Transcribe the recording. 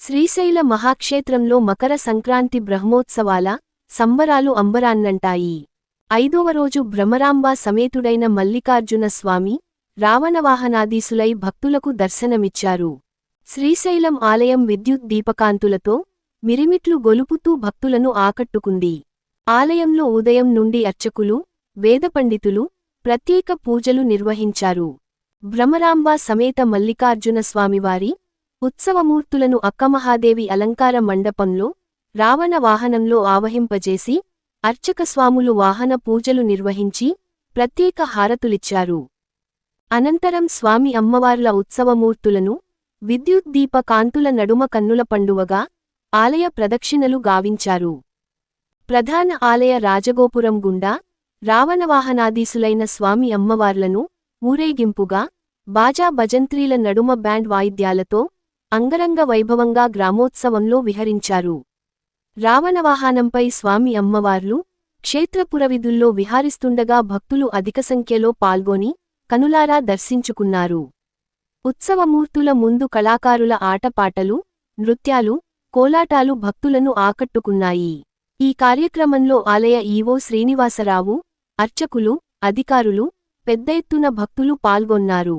శ్రీశైల మహాక్షేత్రంలో మకర సంక్రాంతి బ్రహ్మోత్సవాల సంబరాలు అంబరాన్నంటాయి. ఐదవ రోజు భ్రమరాంబ సమేతుడైన మల్లికార్జున స్వామి రావణవాహనాదీసులై భక్తులకు దర్శనమిచ్చారు. శ్రీశైలం ఆలయం విద్యుత్ దీపకాంతులతో మిరిమిట్లు గొలుపుతూ భక్తులను ఆకట్టుకుంది. ఆలయంలో ఉదయం నుండి అర్చకులు వేదపండితులు ప్రత్యేక పూజలు నిర్వహించారు. భ్రమరాంబ సమేత మల్లికార్జున స్వామివారి ఉత్సవమూర్తులను అక్కమహాదేవి అలంకార మండపంలో రావణ వాహనంలో ఆవహింపజేసి అర్చక స్వాములు వాహన పూజలు నిర్వహించి ప్రత్యేక హారతులిచ్చారు. అనంతరం స్వామి అమ్మవార్ల ఉత్సవమూర్తులను విద్యుత్ దీప కాంతుల నడుమ కన్నుల పండువగా ఆలయ ప్రదక్షిణలు గావించారు. ప్రధాన ఆలయ రాజగోపురం గుండా రావణవాహనాదీసులైన స్వామి అమ్మవార్లను ఊరేగింపుగా బాజా భజంత్రీల నడుమ బ్యాండ్ వాయిద్యాలతో అంగరంగ వైభవంగా గ్రామోత్సవంలో విహరించారు. రావణవాహనంపై స్వామి అమ్మవార్లు క్షేత్రపురవిధుల్లో విహారిస్తుండగా భక్తులు అధిక సంఖ్యలో పాల్గొని కనులారా దర్శించుకున్నారు. ఉత్సవమూర్తుల ముందు కళాకారుల ఆటపాటలు నృత్యాలు కోలాటాలు భక్తులను ఆకట్టుకున్నాయి. ఈ కార్యక్రమంలో ఆలయ ఈవో శ్రీనివాసరావు అర్చకులు అధికారులు పెద్ద ఎత్తున భక్తులు పాల్గొన్నారు.